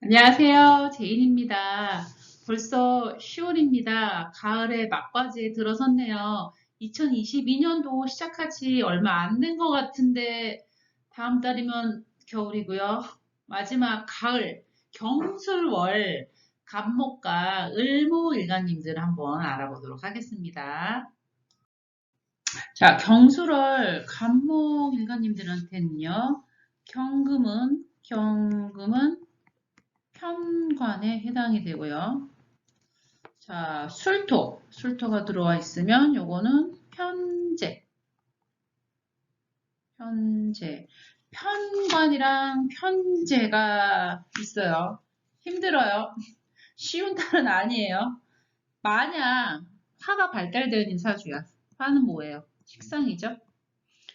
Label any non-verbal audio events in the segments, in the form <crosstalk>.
안녕하세요. 제인입니다. 벌써 10월입니다. 가을의 막바지에 들어섰네요. 2022년도 시작하지 얼마 안 된 것 같은데 다음 달이면 겨울이고요. 마지막 가을, 경술월, 간목과 을모일간님들 한번 알아보도록 하겠습니다. 자, 경술월, 간목일간님들한테는요. 경금은, 경금은 편관에 해당이 되고요. 자, 술토. 술토가 들어와 있으면 요거는 편제. 편제. 편관이랑 편제가 있어요. 힘들어요. <laughs> 쉬운 달은 아니에요. 만약 화가 발달되어 있는 사주야. 화는 뭐예요? 식상이죠.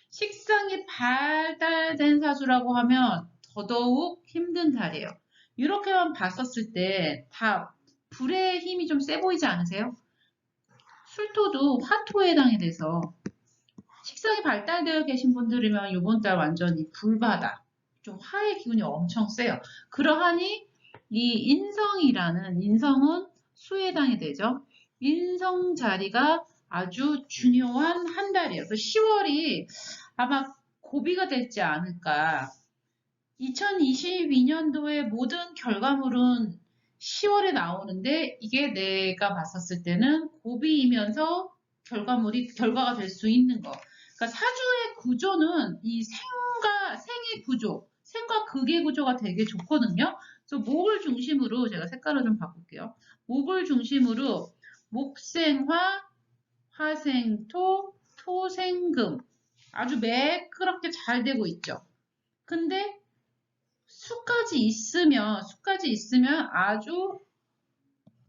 식상이 발달된 사주라고 하면 더더욱 힘든 달이에요. 이렇게만 봤었을 때 다 불의 힘이 좀 세 보이지 않으세요? 술토도 화토에 해당이 돼서 식상이 발달되어 계신 분들이면 이번 달 완전히 불바다. 좀 화의 기운이 엄청 세요. 그러하니 이 인성이라는 인성은 수에 해당이 되죠. 인성 자리가 아주 중요한 한 달이에요. 그래서 10월이 아마 고비가 되지 않을까. 2022년도의 모든 결과물은 10월에 나오는데 이게 내가 봤었을 때는 고비이면서 결과물이 결과가 될 수 있는 거. 그러니까 사주의 구조는 이 생과 생의 구조, 생과 극의 구조가 되게 좋거든요. 그래서 목을 중심으로 제가 색깔을 좀 바꿀게요. 목을 중심으로 목생화, 화생토, 토생금 아주 매끄럽게 잘 되고 있죠. 근데 수까지 있으면 수까지 있으면 아주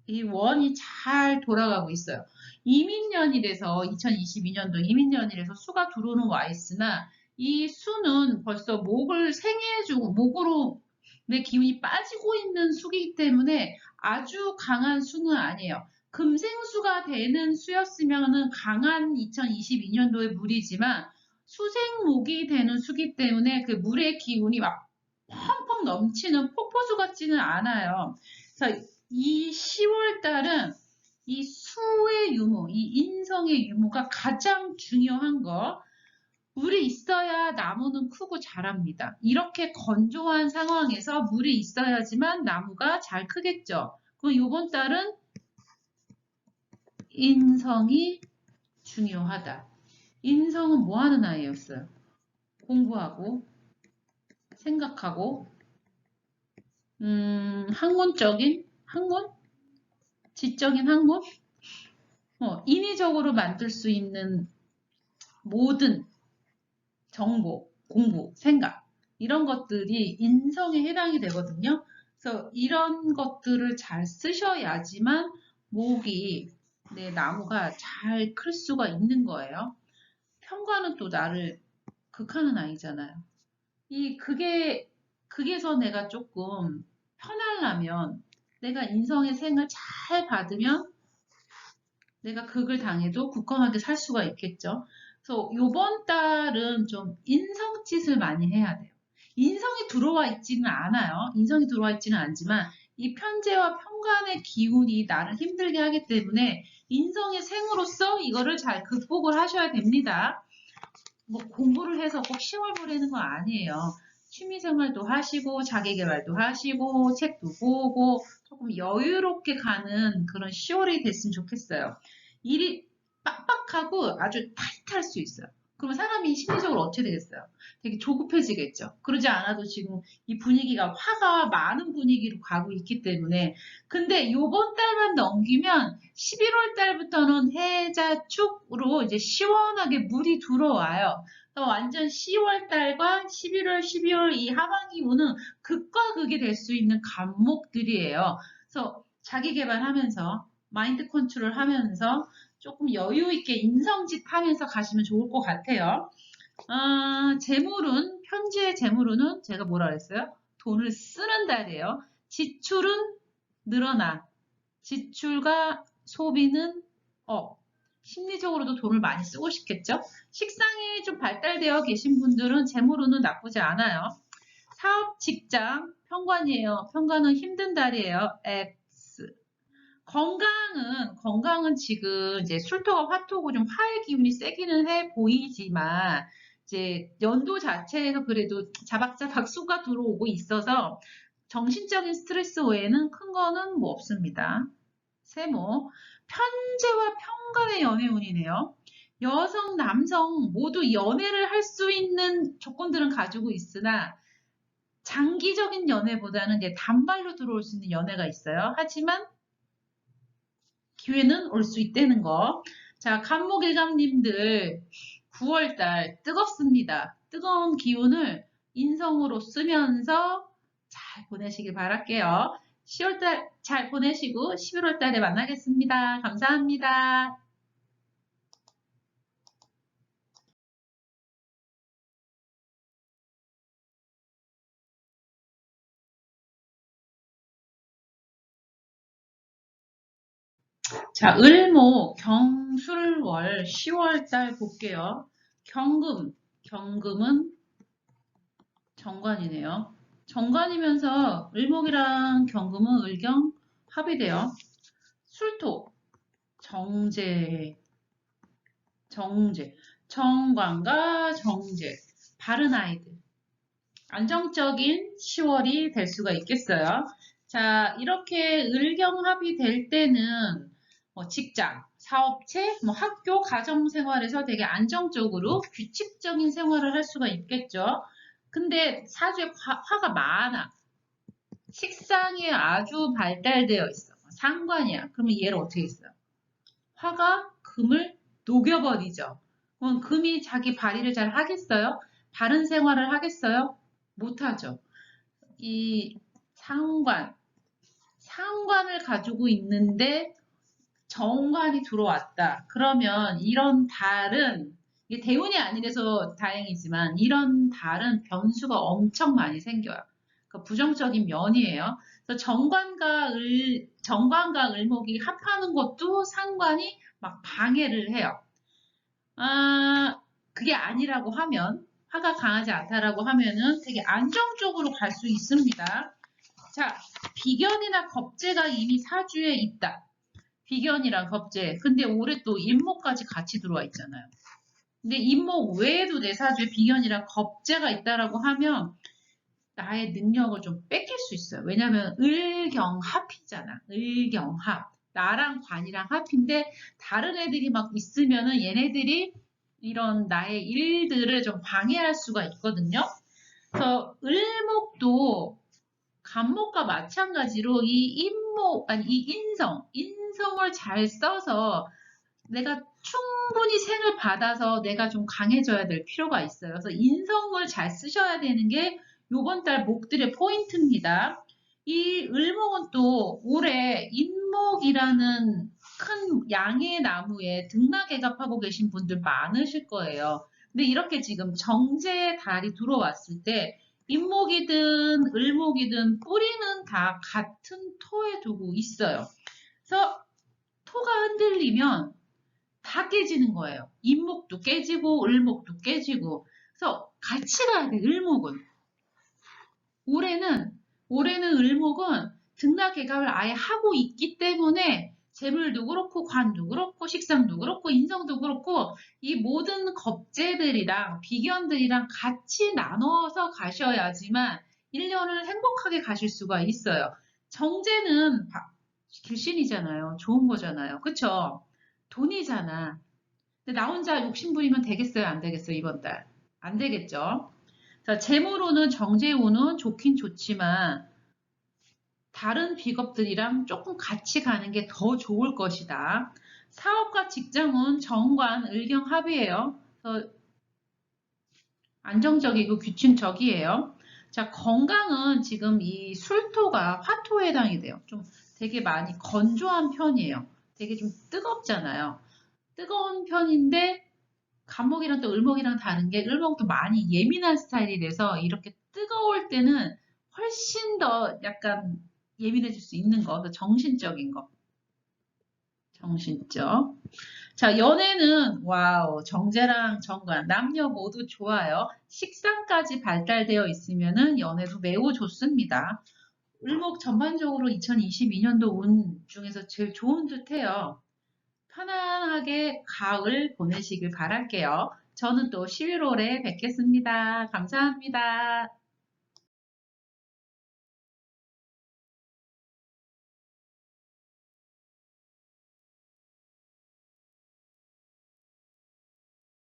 이 원이 잘 돌아가고 있어요. 이민년이라서 2022년도 이민년이라서 수가 들어오는 와 있으나 이 수는 벌써 목을 생해주고 목으로 내 기운이 빠지고 있는 수이기 때문에 아주 강한 수는 아니에요. 금생수가 되는 수였으면 강한 2022년도의 물이지만 수생목이 되는 수기 때문에 그 물의 기운이 막 펑 펑 넘치는 폭포수 같지는 않아요. 그래서 이 10월 달은 이 수의 유무, 이 인성의 유무가 가장 중요한 거. 물이 있어야 나무는 크고 자랍니다. 이렇게 건조한 상황에서 물이 있어야지만 나무가 잘 크겠죠. 그럼 이번 달은 인성이 중요하다. 인성은 뭐 하는 아이였어요? 공부하고 생각하고 음, 학문적인 학문? 지적인 학문? 어, 인위적으로 만들 수 있는 모든 정보, 공부, 생각 이런 것들이 인성에 해당이 되거든요. 그래서 이런 것들을 잘 쓰셔야지만 목이 내 나무가 잘 클 수가 있는 거예요. 평가는 또 나를 극하는 아이잖아요. 이 그게 그게서 내가 조금 편하려면 내가 인성의 생을 잘 받으면 내가 극을 당해도 굳건하게 살 수가 있겠죠. 그래서 요번 달은 좀 인성짓을 많이 해야 돼요. 인성이 들어와 있지는 않아요. 인성이 들어와 있지는 않지만 이 편제와 편관의 기운이 나를 힘들게 하기 때문에 인성의 생으로서 이거를 잘 극복을 하셔야 됩니다. 뭐 공부를 해서 꼭 10월 보내는 건 아니에요. 취미생활도 하시고 자기개발도 하시고 책도 보고 조금 여유롭게 가는 그런 10월이 됐으면 좋겠어요. 일이 빡빡하고 아주 타이트할 수 있어요. 그러면 사람이 심리적으로 어떻게 되겠어요? 되게 조급해지겠죠. 그러지 않아도 지금 이 분위기가 화가 많은 분위기로 가고 있기 때문에 근데 요번 달만 넘기면 11월 달부터는 해자축으로 이제 시원하게 물이 들어와요. 완전 10월 달과 11월, 12월 이 하반기 운은 극과 극이 될 수 있는 간목들이에요. 그래서 자기 개발하면서 마인드 컨트롤 하면서 조금 여유 있게 인성짓 하면서 가시면 좋을 것 같아요. 아, 재물은 현재 재물은 제가 뭐라 그랬어요? 돈을 쓰는 달이에요. 지출은 늘어나. 지출과 소비는 업. 심리적으로도 돈을 많이 쓰고 싶겠죠? 식상이 좀 발달되어 계신 분들은 재물운은 나쁘지 않아요. 사업, 직장, 편관이에요. 편관은 힘든 달이에요. X. 건강은 건강은 지금 이제 술토가 화토고 좀 화의 기운이 세기는 해 보이지만 이제 연도 자체에서 그래도 자박자박 <laughs> 수가 들어오고 있어서 정신적인 스트레스 외에는 큰 거는 뭐 없습니다. 세모 편제와 편간의 연애운이네요. 여성, 남성 모두 연애를 할 수 있는 조건들은 가지고 있으나 장기적인 연애보다는 이제 단발로 들어올 수 있는 연애가 있어요. 하지만 기회는 올 수 있다는 거. 자, 간목일감님들 9월달 뜨겁습니다. 뜨거운 기운을 인성으로 쓰면서 잘 보내시길 바랄게요. 10월달 잘 보내시고 11월달에 만나겠습니다. 감사합니다. 자, 을모 경술월 10월달 볼게요. 경금, 경금은 정관이네요. 정관이면서 을목이랑 경금은 을경 합이 돼요. 술토, 정제, 정제, 정관과 정제, 바른 아이들. 안정적인 10월이 될 수가 있겠어요. 자, 이렇게 을경합이 될 때는 뭐 직장, 사업체, 뭐 학교, 가정 생활에서 되게 안정적으로 규칙적인 생활을 할 수가 있겠죠. 근데 사주에 화, 화가 많아. 식상이 아주 발달되어 있어. 상관이야. 그러면 얘를 어떻게 했어요? 화가 금을 녹여버리죠. 그럼 금이 자기 발휘를 잘 하겠어요? 바른 생활을 하겠어요? 못하죠. 이 상관, 상관을 가지고 있는데 정관이 들어왔다. 그러면 이런 달은 이게 대운이 아니라서 다행이지만 이런 달은 변수가 엄청 많이 생겨요. 그 부정적인 면이에요. 그래서 정관과 을 정관과 을목이 합하는 것도 상관이 막 방해를 해요. 아 그게 아니라고 하면 화가 강하지 않다라고 하면은 되게 안정적으로 갈 수 있습니다. 자, 비견이나 겁재가 이미 사주에 있다. 비견이랑 겁재. 근데 올해 또 임목까지 같이 들어와 있잖아요. 근데 임목 외에도 내 사주에 비견이랑 겁재가 있다라고 하면 나의 능력을 좀 뺏길 수 있어요. 왜냐면 을경합이잖아. 을경합. 나랑 관이랑 합인데 다른 애들이 막 있으면은 얘네들이 이런 나의 일들을 좀 방해할 수가 있거든요. 그래서 을목도 간목과 마찬가지로 이 인목 아니 이 인성 인 성을 잘 써서 내가 충분히 생을 받아서 내가 좀 강해져야 될 필요가 있어요. 그래서 인성을 잘 쓰셔야 되는 게 요번 달 목들의 포인트입니다. 이 을목은 또 올해 인목이라는 큰 양의 나무에 등락개갑하고 계신 분들 많으실 거예요. 근데 이렇게 지금 정제 달이 들어왔을 때 인목이든 을목이든 뿌리는 다 같은 토에 두고 있어요. 그래서 토가 흔들리면 다 깨지는 거예요. 인목도 깨지고 을목도 깨지고 그래서 같이 가야 돼 을목은 올해는 올해는 을목은 등락개갑을 아예 하고 있기 때문에 재물도 그렇고 관도 그렇고 식상도 그렇고 인성도 그렇고 이 모든 겁재들이랑 비견들이랑 같이 나눠서 가셔야지만 1년을 행복하게 가실 수가 있어요. 정제는 길신이잖아요. 좋은 거잖아요. 그쵸? 돈이잖아. 근데 나 혼자 욕심부리면 되겠어요? 안 되겠어요? 이번 달. 안 되겠죠? 자, 재물로는 정제운은 좋긴 좋지만 다른 비겁들이랑 조금 같이 가는 게 더 좋을 것이다. 사업과 직장은 정관, 의경. 그래서 안정적이고 규칙적이에요. 자, 건강은 지금 이 술토가 화토에 해당이 돼요. 좀 되게 많이 건조한 편이에요. 되게 좀 뜨겁잖아요. 뜨거운 편인데 감목이랑 또 을목이랑 다른 게 을목도 많이 예민한 스타일이라서 이렇게 뜨거울 때는 훨씬 더 약간 예민해질 수 있는 거, 그 정신적인 거. 정신적. 자, 연애는 와우, 정제랑 정관, 남녀 모두 좋아요. 식상까지 발달되어 있으면은 연애도 매우 좋습니다. 을목 전반적으로 2022년도 운 중에서 제일 좋은 듯 해요. 편안하게 가을 보내시길 바랄게요. 저는 또 11월에 뵙겠습니다. 감사합니다.